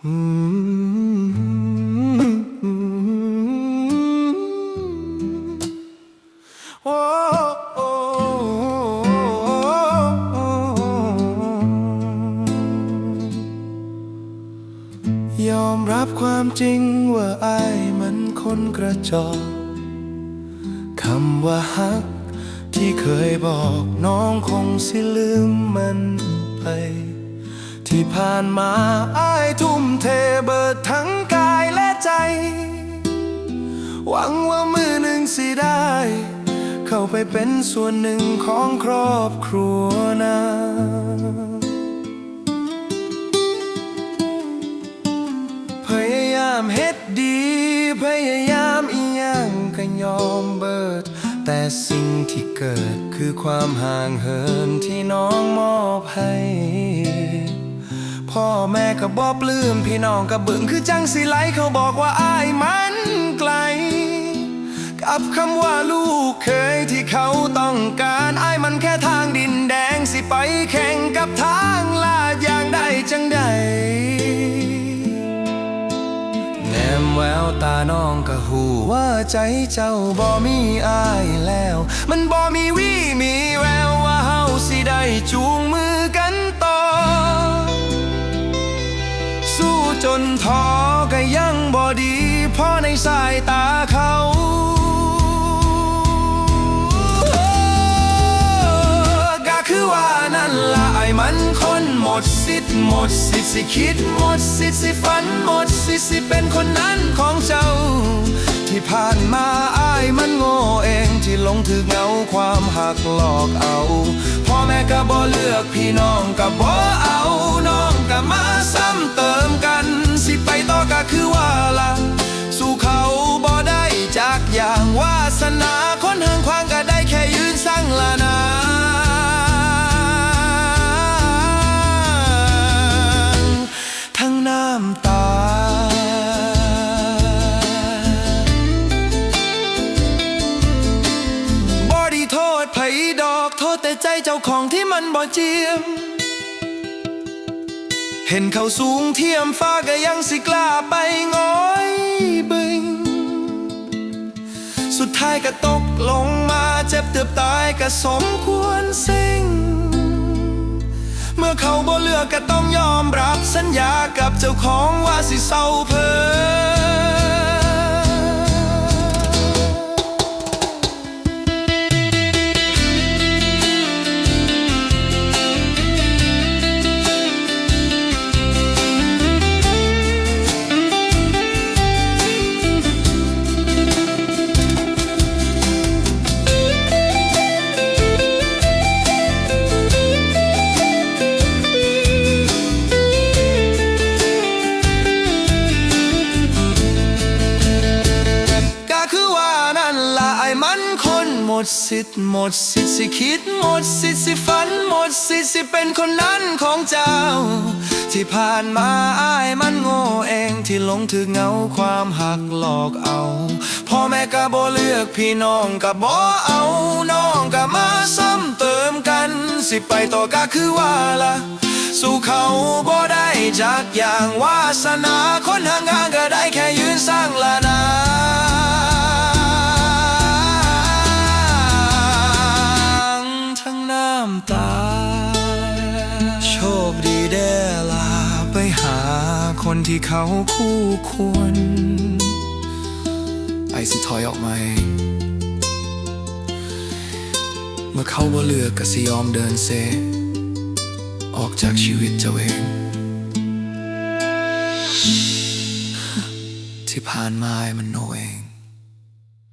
ยอมรับความจริงว่าอายมันคนกระจอกคำว่าฮักที่เคยบอกน้องคงสิลืมมันไป ที่ผ่านมาอ้ายทุ่มเทเบิดทั้งกายและใจ หวังว่ามือหนึ่งสิได้ เข้าไปเป็นส่วนหนึ่งของครอบครัวนะพยายามเฮ็ดดี พยายามอีหยังก็ยอมเบิด แต่สิ่งที่เกิดคือความห่างเหินที่น้องมอบให้ พ่อแม่ก็บอกปลื้มพี่น้องก็บึ้งคือจังสิไหลเขาบอกว่าอ้ายมันไกล กับคำว่าลูกเคยที่เขาต้องการอ้ายมันแค่ทางดินแดงสิไปแข่งกับทางลาดอย่างใดจังใดแนมแววตาน้องก็หูว่าใจเจ้าบ่มีอา จนท้อก็ยังบ่ดีเพราะในสายตาเขาก็คือว่านั่นละไอ้มันคนหมดสิทธิ์หมดสิทธิ์สิคิดหมดสิทธิ์สิฝันหมดสิทธิ์สิเป็นคนนั้นของเจ้า ที่ผ่านมาอ้ายมันโง่เองที่หลงถือเงาความหักหลอกเอาพ่อแม่ก็บ่เลือกพี่น้องก็บ่เอาน้องก็มาซ้ำเติม ใจเจ้าของที่มันบ่เจียม เห็นเขาสูงเทียมฟ้าก็ยังสิกล้าไปง้อยบึง สุดท้ายก็ตกลงมาเจ็บเตือบตายก็สมควรสิ่ง เมื่อเขาบ่เลือกก็ต้องยอมรับสัญญากับเจ้าของว่าสิเศร้าเพอ สิทธิ์หมดสิทธิ์สิคิดหมดสิทธิ์สิฝันหมดสิทธิ์สิเป็นคนนั้นของเจ้า ที่ผ่านมาอ้ายมันโง่เองที่หลงถือเงาความหักหลอกเอาพ่อแม่ก็บ่เลือกพี่น้องก็บ่เอาน้องก็มาซ้ำเติมกัน สิไปต่อก็คือว่าละสู้เขาบ่ได้จากอย่างวาสนาคนห่างๆก็ได้แค่ยืนสร้างละนา ที่เขาคู่ควร ไอสิถอยออกมาเองเมื่อเขาบ่เลือกก็สิยอมเดินเซ ออกจากชีวิตเจ้าเอง ที่ผ่านมาไอมันโนเอง